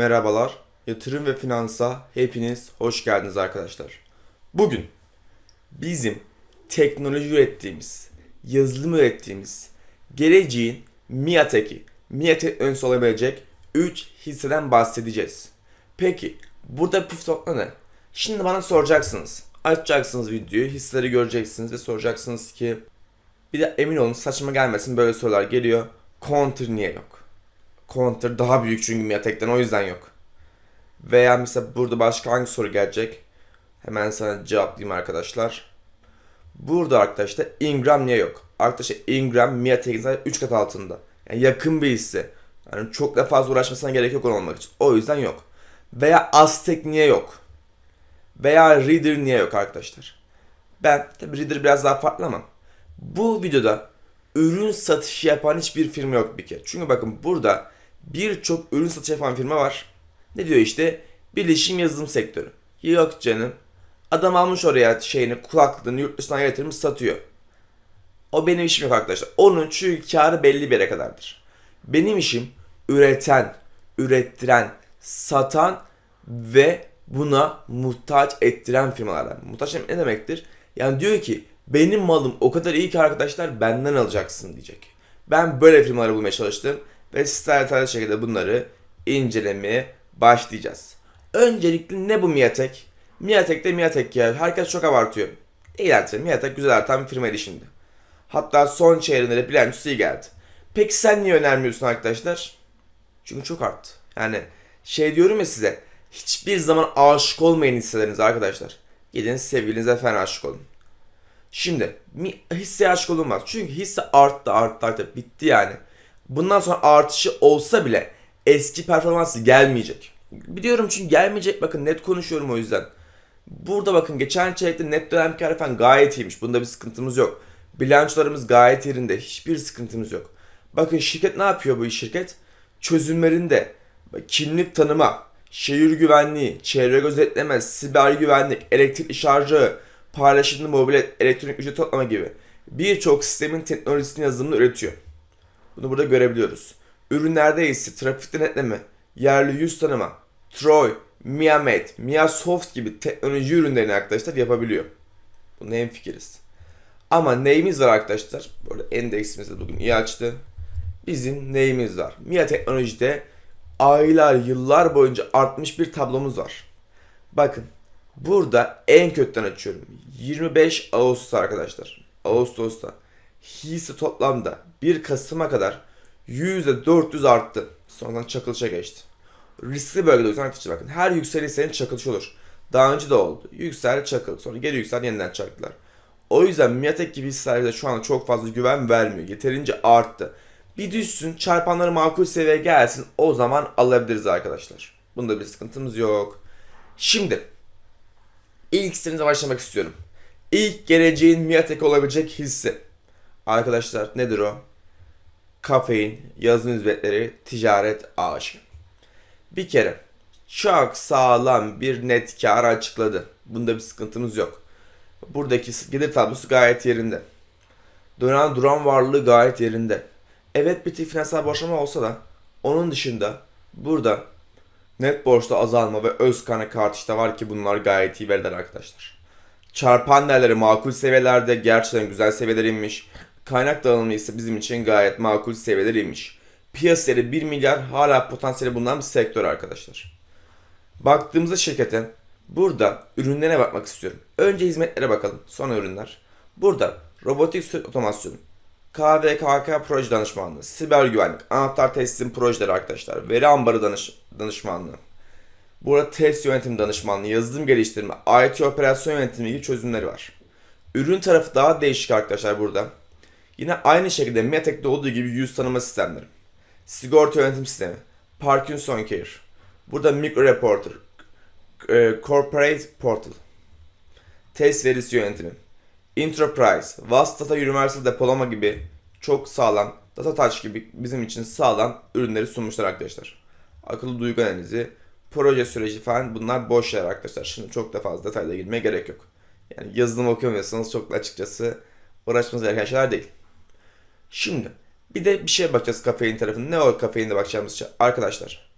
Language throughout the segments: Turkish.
Merhabalar, yatırım ve finansa hepiniz hoş geldiniz arkadaşlar. Bugün bizim teknoloji ürettiğimiz, yazılım ürettiğimiz, geleceğin MIATEK'i, MIATEK öncesi olabilecek 3 hisseden bahsedeceğiz. Peki, burada püf nokta ne? Şimdi bana soracaksınız. Açacaksınız videoyu, hisseleri göreceksiniz ve soracaksınız ki bir de emin olun saçma gelmesin böyle sorular geliyor. Counter niye yok? Counter daha büyük çünkü Miatek'ten o yüzden yok. Veya mesela burada başka hangi soru gelecek? Hemen sana cevaplayayım arkadaşlar. Burada arkadaşlar Ingram niye yok? Arkadaşlar Ingram Miatek'in zaten 3 kat altında. Yani yakın bir hisse. Yani çok da fazla uğraşmasına gerek yok onu olmak için. O yüzden yok. Veya Aztek niye yok? Veya Reader niye yok arkadaşlar? Ben tabi Reader biraz daha farklı ama bu videoda ürün satışı yapan hiçbir firma yok bir kere. Çünkü bakın burada birçok ürün satışı yapan firma var. Ne diyor işte? Bilişim yazılım sektörü. Yok canım. Adam almış oraya şeyini kulaklığını yurt dışından getirmiş satıyor. O benim işim yok arkadaşlar. Onun çünkü karı belli bir yere kadardır. Benim işim üreten, ürettiren, satan ve buna muhtaç ettiren firmalardan. Muhtaç ne demektir? Yani diyor ki benim malım o kadar iyi ki arkadaşlar benden alacaksın diyecek. Ben böyle firmaları bulmaya çalıştım ve detaylı şekilde bunları incelemeye başlayacağız. Öncelikle ne bu Miatek? Miatek de Miatek ya. Herkes çok abartıyor. Değil artık. Miatek güzel artan bir firmaydı şimdi. Hatta son çeyreğinde de bilançosu iyi geldi. Peki sen niye önermiyorsun arkadaşlar? Çünkü çok arttı. Yani şey diyorum ya size. Hiçbir zaman aşık olmayın hisselerinize arkadaşlar. Gidin sevgilinize falan aşık olun. Şimdi hisseye aşık olunmaz. Çünkü hisse arttı arttı arttı. Bitti yani. Bundan sonra artışı olsa bile eski performansı gelmeyecek. Biliyorum çünkü gelmeyecek bakın net konuşuyorum o yüzden. Burada bakın geçen çeyrekte net dönem kârı falan gayet iyiymiş. Bunda bir sıkıntımız yok. Bilançolarımız gayet yerinde. Hiçbir sıkıntımız yok. Bakın şirket ne yapıyor bu şirket? Çözümlerinde kimlik tanıma, şehir güvenliği, çevre gözetleme, siber güvenlik, elektrikli şarjı, paylaşımlı mobil elektronik ücret toplama gibi birçok sistemin teknolojisini yazılımını üretiyor. Bunu burada görebiliyoruz. Ürünlerde ise trafik denetleme, yerli yüz tanıma, Troy, Miamed, Miasoft gibi teknoloji ürünlerini arkadaşlar yapabiliyor. Bunda en fikiriz. Ama neyimiz var arkadaşlar? Burada endeksimiz de bugün iyi açtı. Bizim neyimiz var? Mia Teknoloji'de aylar, yıllar boyunca artmış bir tablomuz var. Bakın burada en kötüden açıyorum. 25 Ağustos arkadaşlar. Ağustos'ta hisse toplamda 1 Kasım'a kadar %400 arttı. Sonradan çakılışa geçti. Riskli bölgede o yüzden artışı bakın. Her yükselen hissenin çakılışı olur. Daha önce de oldu. Yüksel çakıl. Sonra geri yüksel yeniden çaktılar. O yüzden Miatek gibi hisselerde şu anda çok fazla güven vermiyor. Yeterince arttı. Bir düşsün çarpanları makul seviyeye gelsin o zaman alabiliriz arkadaşlar. Bunda bir sıkıntımız yok. Şimdi ilk hissenize başlamak istiyorum. İlk geleceğin Miatek olabilecek hisse. Arkadaşlar nedir o? Kafein, yazılım hizmetleri, ticaret ağaçı. Bir kere çok sağlam bir net kar açıkladı. Bunda bir sıkıntımız yok. Buradaki gelir tablosu gayet yerinde. Dönen duran varlığı gayet yerinde. Evet bir tık finansal borçlama olsa da onun dışında burada net borçta azalma ve öz kaynak artışta var ki bunlar gayet iyi veriler arkadaşlar. Çarpan değerleri makul seviyelerde gerçekten güzel seviyeler inmiş. Kaynak dağılımı ise bizim için gayet makul seviyeler inmiş. Piyasaya 1 milyar hala potansiyeli bulunan bir sektör arkadaşlar. Baktığımızda şirkete burada ürünlerine bakmak istiyorum. Önce hizmetlere bakalım sonra ürünler. Burada robotik süt otomasyon, KVKK proje danışmanlığı, siber güvenlik, anahtar teslim projeleri arkadaşlar, veri ambarı danış danışmanlığı. Burada test yönetim danışmanlığı, yazılım geliştirme, IT operasyon yönetimi gibi çözümleri var. Ürün tarafı daha değişik arkadaşlar burada. Yine aynı şekilde Metek'te olduğu gibi yüz tanıma sistemleri. Sigorta yönetim sistemi, Parkinson Care. Burada Micro Reporter, e, Corporate Portal, test verisi yönetimi, Enterprise, Vast Data Universal depolama gibi çok sağlam, Data Touch gibi bizim için sağlam ürünleri sunmuşlar arkadaşlar. Akıllı duygu analizi, proje süreci falan bunlar boş yer arkadaşlar. Şimdi çok da fazla detaylara girmeye gerek yok. Yani yazılım okumuyorsanız çok da açıkçası uğraşmanız gereken şeyler değil. Şimdi bir de bir şeye bakacağız kafein tarafında. Ne o kafeinde bakacağımız şey? Arkadaşlar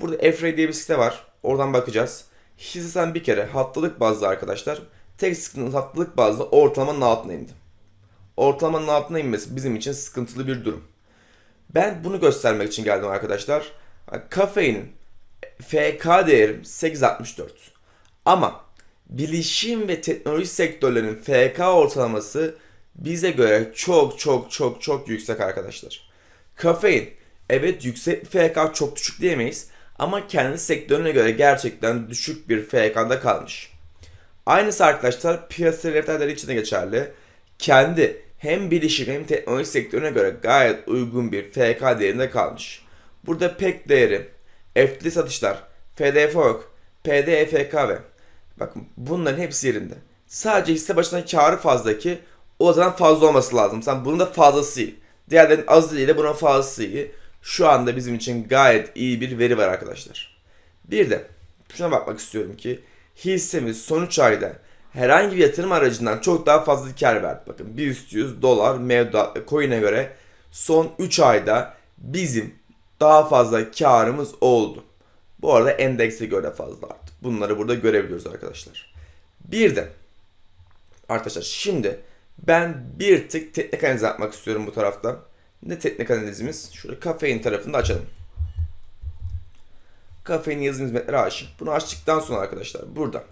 Burada Efray diye bir site var. Oradan bakacağız. Hisse sen bir kere haftalık bazda arkadaşlar. Tek sıkıntı haftalık bazda ortalamanın altına indi. Ortalamanın altına inmesi bizim için sıkıntılı bir durum. Ben bunu göstermek için geldim arkadaşlar. Kafeinin FK değerim 8.64. Ama bilişim ve teknoloji sektörlerinin FK ortalaması bize göre çok çok çok çok yüksek arkadaşlar. Kafein evet yüksek FK çok düşük diyemeyiz ama kendi sektörüne göre gerçekten düşük bir FK'da kalmış. Aynısı arkadaşlar piyasa rehberleri için de geçerli. Kendi hem bilişim hem teknoloji sektörüne göre gayet uygun bir FK değerinde kalmış. Burada PEK değeri, FD satışlar, FDFOK, PDFK ve bakın bunların hepsi yerinde. Sadece hisse başına karı fazla ki o zaman fazla olması lazım. Sen bunun da fazlası iyi. Diğerlerin az değil de bunun fazlası iyi. Şu anda bizim için gayet iyi bir veri var arkadaşlar. Bir de şuna bakmak istiyorum ki hissemiz son 3 ayda herhangi bir yatırım aracından çok daha fazla kar verdi. Bakın 100 dolar mevduat coin'e göre son 3 ayda bizim daha fazla karımız oldu. Bu arada endekse göre fazla arttı. Bunları burada görebiliyoruz arkadaşlar. Bir de arkadaşlar şimdi ben bir tık teknik analiz yapmak istiyorum bu tarafta. Ne teknik analizimiz? Şurada kafein tarafını da açalım. Kafein yazım hizmetleri aşı. Bunu açtıktan sonra arkadaşlar burada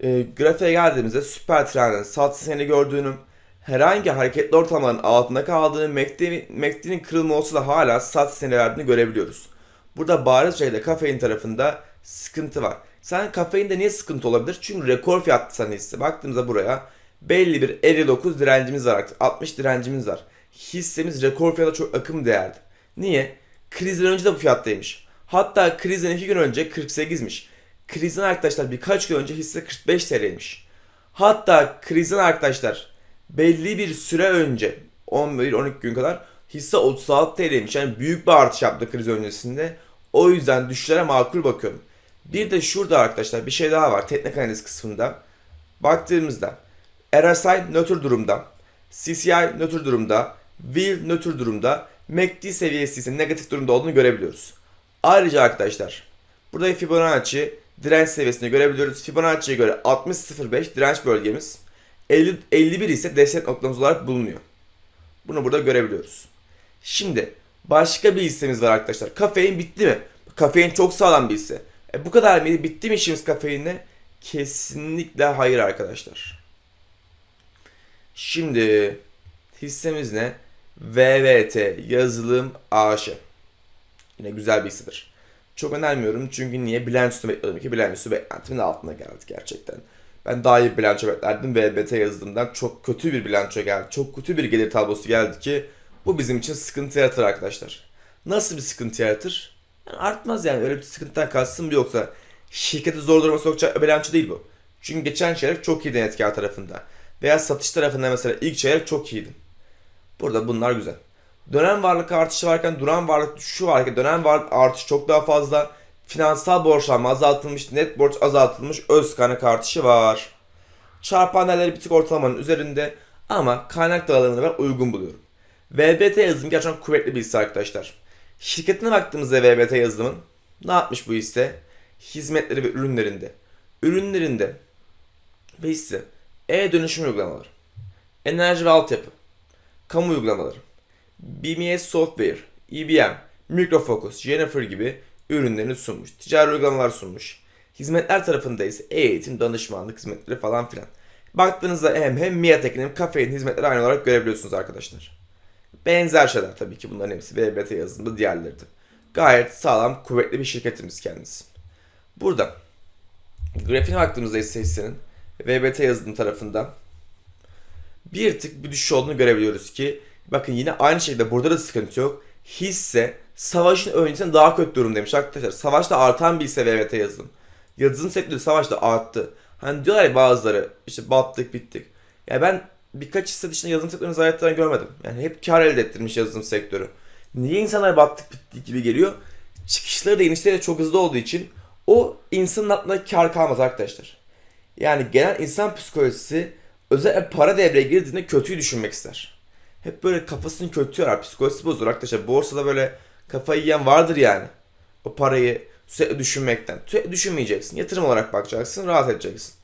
e, grafiğe geldiğimizde süper trendin sat seni gördüğünü herhangi hareketli ortamların altında kaldığını MACD'nin kırılma olsa da hala sat seni verdiğini görebiliyoruz. Burada bariz şekilde kafein tarafında sıkıntı var. Sen kafeinde niye sıkıntı olabilir? Çünkü rekor fiyatlı sen hisse. Baktığımızda buraya belli bir 59 direncimiz var artık. 60 direncimiz var. Hissemiz rekor fiyata çok akım değerdi. Niye? Krizden önce de bu fiyattaymış. Hatta krizden 2 gün önce 48'miş. Krizden arkadaşlar birkaç gün önce hisse 45 TL'ymiş. Hatta krizden arkadaşlar belli bir süre önce 11-12 gün kadar hisse 36 TL'ymiş. Yani büyük bir artış yaptı kriz öncesinde. O yüzden düşüşlere makul bakıyorum. Bir de şurada arkadaşlar bir şey daha var teknik analiz kısmında. Baktığımızda RSI nötr durumda. CCI nötr durumda. Will nötr durumda. MACD seviyesi ise negatif durumda olduğunu görebiliyoruz. Ayrıca arkadaşlar burada Fibonacci direnç seviyesini görebiliyoruz. Fibonacci'ye göre 60.05 direnç bölgemiz. 50, 51 ise destek noktamız olarak bulunuyor. Bunu burada görebiliyoruz. Şimdi başka bir hissemiz var arkadaşlar. Kafein bitti mi? Kafein çok sağlam bir hisse. E bu kadar mıydı? Bitti mi işimiz kafeinle? Kesinlikle hayır arkadaşlar. Şimdi hissemiz ne? VVT Yazılım AŞ. Yine güzel bir hissedir. Çok önermiyorum çünkü niye? Bilançosu bekliyordum ki bilançosu beklentimin altına geldi gerçekten. Ben daha iyi bir bilanço beklerdim. VBT yazılımdan çok kötü bir bilanço geldi. Çok kötü bir gelir tablosu geldi ki bu bizim için sıkıntı yaratır arkadaşlar. Nasıl bir sıkıntı yaratır? Yani artmaz yani öyle bir sıkıntıdan bu yoksa şirketi zor duruma sokacak bilanço değil bu. Çünkü geçen çeyrek çok iyiydi net kar tarafında. Veya satış tarafında mesela ilk çeyrek çok iyiydi. Burada bunlar güzel. Dönem varlık artışı varken duran varlık düşüşü varken dönem varlık artışı çok daha fazla. Finansal borçlanma azaltılmış, net borç azaltılmış, öz kaynak artışı var. Çarpan değerleri bir tık ortalamanın üzerinde ama kaynak dağılımını ben uygun buluyorum. VBT yazılım gerçekten kuvvetli bir hisse arkadaşlar. Şirketine baktığımızda VBT yazılımın ne yapmış bu hisse? Hizmetleri ve ürünlerinde. Ürünlerinde ve hisse e-dönüşüm uygulamaları, enerji ve altyapı, kamu uygulamaları, BMS Software, IBM, Microfocus, Jennifer gibi ürünlerini sunmuş. Ticari uygulamalar sunmuş. Hizmetler tarafında ise eğitim, danışmanlık hizmetleri falan filan. Baktığınızda hem hem Miatek'in hem kafein hizmetleri aynı olarak görebiliyorsunuz arkadaşlar. Benzer şeyler tabii ki bunların hepsi VBT yazılımda diğerleri. Gayet sağlam, kuvvetli bir şirketimiz kendisi. Burada grafiğine baktığımızda ise hissenin VBT yazılım tarafında bir tık bir düşüş olduğunu görebiliyoruz ki bakın yine aynı şekilde burada da sıkıntı yok. Hisse savaşın öncesinde daha kötü durumdaymış arkadaşlar. Savaşta artan bir hisse VBT yazılım. Yazılım sektörü savaşta arttı. Hani diyorlar ya bazıları işte battık bittik. Ya ben birkaç hisse dışında yazılım sektörünün zayi ettiğini görmedim. Yani hep kar elde ettirmiş yazılım sektörü. Niye insanlar battık bittik gibi geliyor? Çıkışları da inişleri de çok hızlı olduğu için o insanın aklında kar kalmaz arkadaşlar. Yani genel insan psikolojisi özellikle para devreye girdiğinde kötüyü düşünmek ister. Hep böyle kafasını kötü arar, psikolojisi bozulur arkadaşlar. Borsada böyle kafayı yiyen vardır yani. O parayı sürekli düşünmekten. Sürekli düşünmeyeceksin. Yatırım olarak bakacaksın. Rahat edeceksin.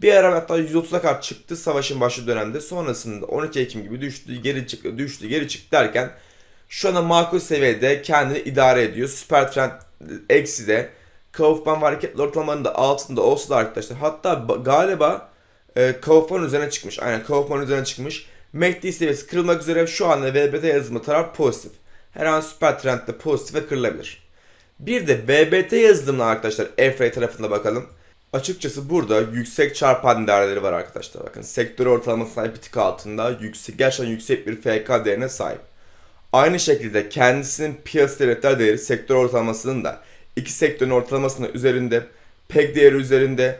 Bir ara hatta 130'a kadar çıktı savaşın başladığı dönemde. Sonrasında 12 Ekim gibi düştü, geri çıktı, düştü, geri çıktı derken şu anda makul seviyede kendini idare ediyor. Süper trend eksi de Kaufman ve hareketli ortalamaların da altında olsa da arkadaşlar. Hatta ba- galiba e, Kaufman üzerine çıkmış. Aynen Kaufman üzerine çıkmış. MACD seviyesi kırılmak üzere şu anda VBT yazılımı taraf pozitif. Her an süper trendde pozitife kırılabilir. Bir de VBT yazılımına arkadaşlar EFRA tarafında bakalım. Açıkçası burada yüksek çarpan değerleri var arkadaşlar. Bakın sektör ortalamasına bir tık altında yüksek, gerçekten yüksek bir FK değerine sahip. Aynı şekilde kendisinin piyasa devletler değeri sektör ortalamasının da iki sektörün ortalamasının üzerinde, PEG değeri üzerinde,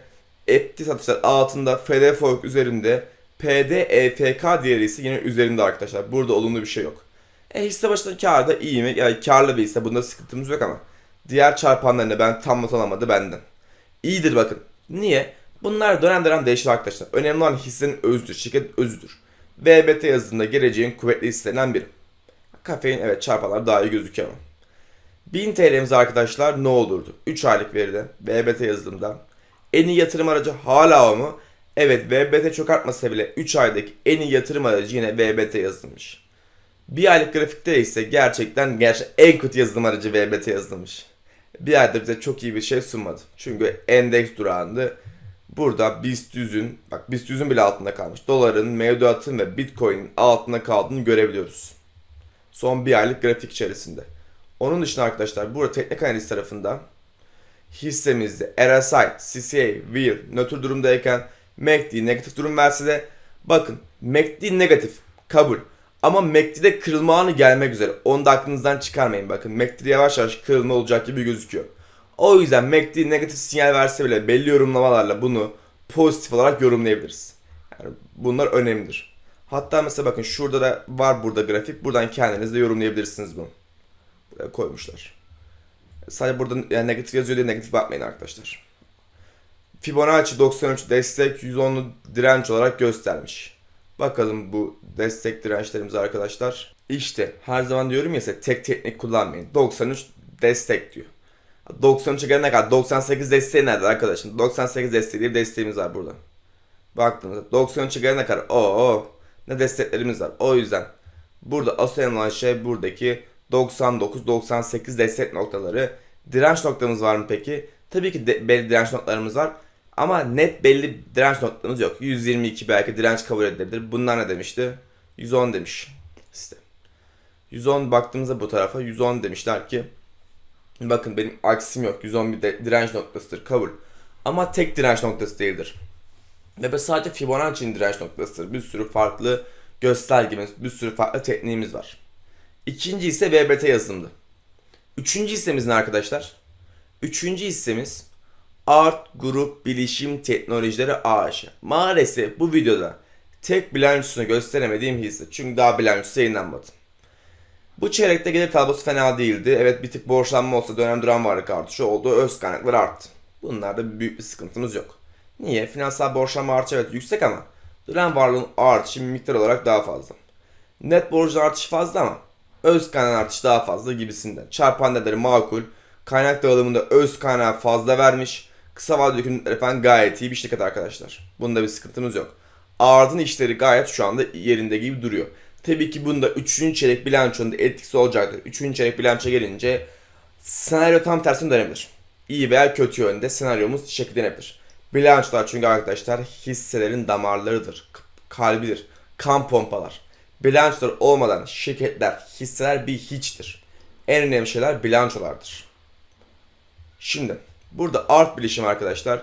etli satışlar altında, FDFOK üzerinde, PD EFK değeri ise yine üzerinde arkadaşlar. Burada olumlu bir şey yok. E hisse başına kâr da iyi mi? Yani karlı bir hisse bunda sıkıntımız yok ama diğer çarpanlarını ben tam not alamadı benden. İyidir bakın. Niye? Bunlar dönem dönem değişir arkadaşlar. Önemli olan hissenin özüdür, şirket özüdür. VBT yazısında geleceğin kuvvetli hisselerinden biri. Kafein evet çarpanlar daha iyi gözüküyor ama. 1000 TL'miz arkadaşlar ne olurdu? 3 aylık veride VBT yazılımda. En iyi yatırım aracı hala o mu? Evet VBT çok artmasa bile 3 aydaki en iyi yatırım aracı yine VBT yazılmış. Bir aylık grafikte ise gerçekten gerçek en kötü yazılım aracı VBT yazılmış. Bir ayda bize çok iyi bir şey sunmadı. Çünkü endeks durağındı. Burada BIST 100'ün, bak BIST 100'ün bile altında kalmış. Doların, mevduatın ve Bitcoin'in altında kaldığını görebiliyoruz. Son bir aylık grafik içerisinde. Onun dışında arkadaşlar burada teknik analiz tarafında hissemizde RSI, CCA, VIR nötr durumdayken MACD negatif durum verse de bakın MACD negatif kabul. Ama MACD'de kırılma anı gelmek üzere. Onu da aklınızdan çıkarmayın. Bakın MACD'de yavaş yavaş kırılma olacak gibi gözüküyor. O yüzden MACD negatif sinyal verse bile belli yorumlamalarla bunu pozitif olarak yorumlayabiliriz. Yani bunlar önemlidir. Hatta mesela bakın şurada da var burada grafik. Buradan kendiniz de yorumlayabilirsiniz bunu. Buraya koymuşlar. Sadece burada yani negatif yazıyor diye negatif bakmayın arkadaşlar. Fibonacci 93 destek 110'lu direnç olarak göstermiş. Bakalım bu destek dirençlerimiz arkadaşlar. İşte her zaman diyorum ya size tek teknik kullanmayın. 93 destek diyor. 93'e gelene kadar 98 desteği nerede arkadaşım? 98 desteği diye bir desteğimiz var burada. Baktığımızda 93'e gelene kadar o ne desteklerimiz var. O yüzden burada asıl olan şey buradaki 99-98 destek noktaları. Direnç noktamız var mı peki? Tabii ki de, belli direnç noktalarımız var. Ama net belli direnç noktamız yok. 122 belki direnç kabul edilebilir. Bunlar ne demişti? 110 demiş. İşte. 110 baktığımızda bu tarafa 110 demişler ki bakın benim aksim yok. 110 bir de direnç noktasıdır kabul. Ama tek direnç noktası değildir. Ve bu sadece Fibonacci'nin direnç noktasıdır. Bir sürü farklı göstergemiz, bir sürü farklı tekniğimiz var. İkinci ise VBT yazılımdı. Üçüncü hissemiz ne arkadaşlar? Üçüncü hissemiz Art Grup Bilişim Teknolojileri AŞ. Maalesef bu videoda tek bilançosunu gösteremediğim hisse. Çünkü daha bilançosu yayınlanmadı. Bu çeyrekte gelir tablosu fena değildi. Evet bir tık borçlanma olsa dönem duran varlık artışı oldu. Öz kaynaklar arttı. Bunlarda büyük bir sıkıntımız yok. Niye? Finansal borçlanma artışı evet yüksek ama duran varlığın artışı miktar olarak daha fazla. Net borcun artışı fazla ama öz kaynak artışı daha fazla gibisinden. Çarpan değerleri makul. Kaynak dağılımında öz kaynağı fazla vermiş. Kısa vadeli yükümlülükleri falan gayet iyi bir şirket arkadaşlar. Bunda bir sıkıntımız yok. Ardın işleri gayet şu anda yerinde gibi duruyor. Tabii ki bunda 3. çeyrek bilançonun etkisi olacaktır. 3. çeyrek bilanço gelince senaryo tam tersine dönebilir. İyi veya kötü yönde senaryomuz şekillenebilir. Bilançolar çünkü arkadaşlar hisselerin damarlarıdır. Kalbidir. Kan pompalar. Bilançolar olmadan şirketler, hisseler bir hiçtir. En önemli şeyler bilançolardır. Şimdi burada art bilişim arkadaşlar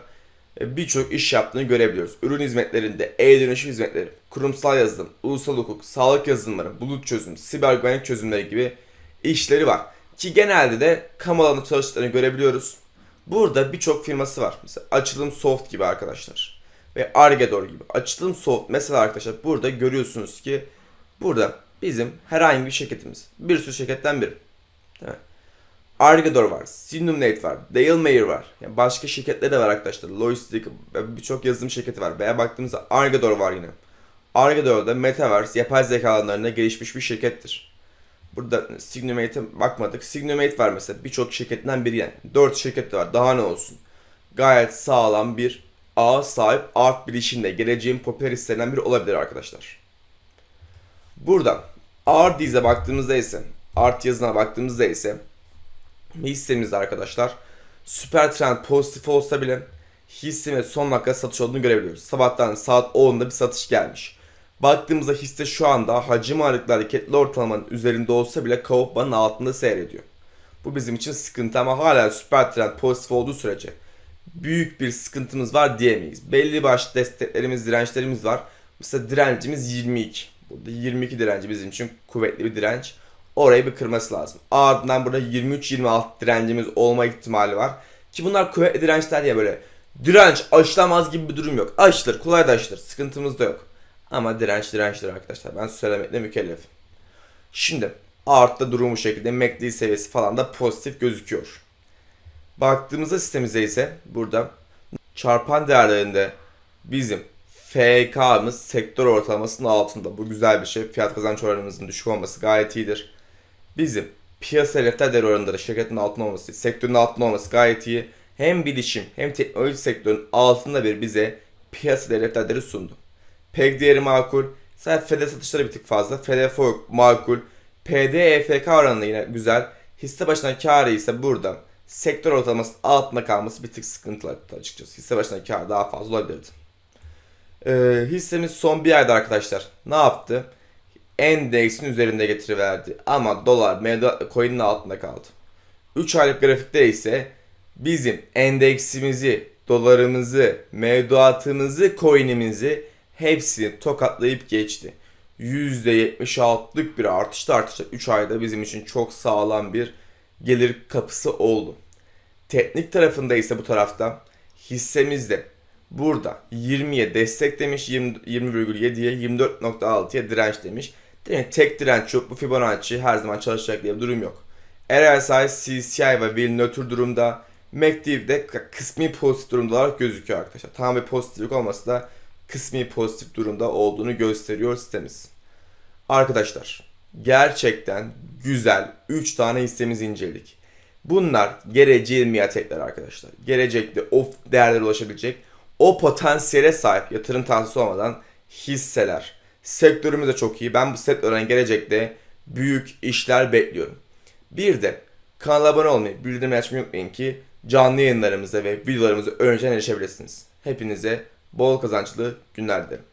e, birçok iş yaptığını görebiliyoruz. Ürün hizmetlerinde, e-dönüşüm hizmetleri, kurumsal yazılım, ulusal hukuk, sağlık yazılımları, bulut çözüm, siber güvenlik çözümleri gibi işleri var. Ki genelde de kamu alanında çalıştıklarını görebiliyoruz. Burada birçok firması var. Mesela Açılım Soft gibi arkadaşlar. Ve Argedor gibi. Açılım Soft mesela arkadaşlar burada görüyorsunuz ki burada bizim herhangi bir şirketimiz. Bir sürü şirketten biri. Değil mi? Argedor var, Sinumnate var, Dale Mayer var. Yani başka şirketler de var arkadaşlar. Logistik ve birçok yazılım şirketi var. Veya baktığımızda Argedor var yine. Argedor da Metaverse, yapay zeka alanlarında gelişmiş bir şirkettir. Burada Signumate'e bakmadık. Signumate var mesela birçok şirketten biri yani. 4 şirket var daha ne olsun. Gayet sağlam bir ağ sahip art bilişimde geleceğin popüler hisselerinden biri olabilir arkadaşlar. Burada art dize baktığımızda ise art yazına baktığımızda ise hissemiz arkadaşlar süper trend pozitif olsa bile hissenin son dakika satış olduğunu görebiliyoruz. Sabahtan saat 10'da bir satış gelmiş. Baktığımızda hisse şu anda hacim ağırlıklı hareketli ortalamanın üzerinde olsa bile Kaufman'ın altında seyrediyor. Bu bizim için sıkıntı ama hala süper trend pozitif olduğu sürece büyük bir sıkıntımız var diyemeyiz. Belli başlı desteklerimiz, dirençlerimiz var. Mesela direncimiz 22. Burada 22 direnci bizim için kuvvetli bir direnç. Orayı bir kırması lazım. Ardından burada 23-26 direncimiz olma ihtimali var. Ki bunlar kuvvetli dirençler ya böyle direnç aşılamaz gibi bir durum yok. Aşılır, kolay da aşılır. Sıkıntımız da yok. Ama direnç dirençtir arkadaşlar. Ben söylemekle mükellefim. Şimdi artta durumu şekilde. MACD seviyesi falan da pozitif gözüküyor. Baktığımızda sistemimize ise burada çarpan değerlerinde bizim FK'mız sektör ortalamasının altında. Bu güzel bir şey. Fiyat kazanç oranımızın düşük olması gayet iyidir. Bizim piyasa hedefler değer oranları şirketin altında olması, sektörün altında olması gayet iyi. Hem bilişim hem teknoloji sektörün altında bir bize piyasa değeri sundu. PEG değeri makul. Sadece FD satışları bir tık fazla. Fork makul. PD EFK oranı yine güzel. Hisse başına karı ise burada sektör ortalaması altında kalması bir tık sıkıntılı açıkçası. Hisse başına kar daha fazla olabilirdi. Ee, hissemiz son bir ayda arkadaşlar ne yaptı? Endeksin üzerinde getiriverdi. Ama dolar mevduat coin'in altında kaldı. 3 aylık grafikte ise bizim endeksimizi, dolarımızı, mevduatımızı, coin'imizi hepsini tokatlayıp geçti. %76'lık bir artışta artışta 3 ayda bizim için çok sağlam bir gelir kapısı oldu. Teknik tarafında ise bu tarafta hissemizde burada 20'ye destek demiş, 20 20,7'ye 24.6'ya direnç demiş. Demek tek direnç yok. Bu Fibonacci her zaman çalışacak diye bir durum yok. RSI, CCI ve Will nötr durumda. MACD de kısmi pozitif durumda olarak gözüküyor arkadaşlar. Tam bir pozitiflik olmasa da kısmi pozitif durumda olduğunu gösteriyor sitemiz. Arkadaşlar gerçekten güzel 3 tane hissemizi inceledik. Bunlar geleceğin miyatekler arkadaşlar. Gelecekte o değerlere ulaşabilecek o potansiyele sahip yatırım tavsiyesi olmadan hisseler. Sektörümüz de çok iyi. Ben bu sektörden gelecekte büyük işler bekliyorum. Bir de kanala abone olmayı, bildirimleri açmayı unutmayın ki canlı yayınlarımıza ve videolarımıza önceden erişebilirsiniz. Hepinize bol kazançlı günler dilerim.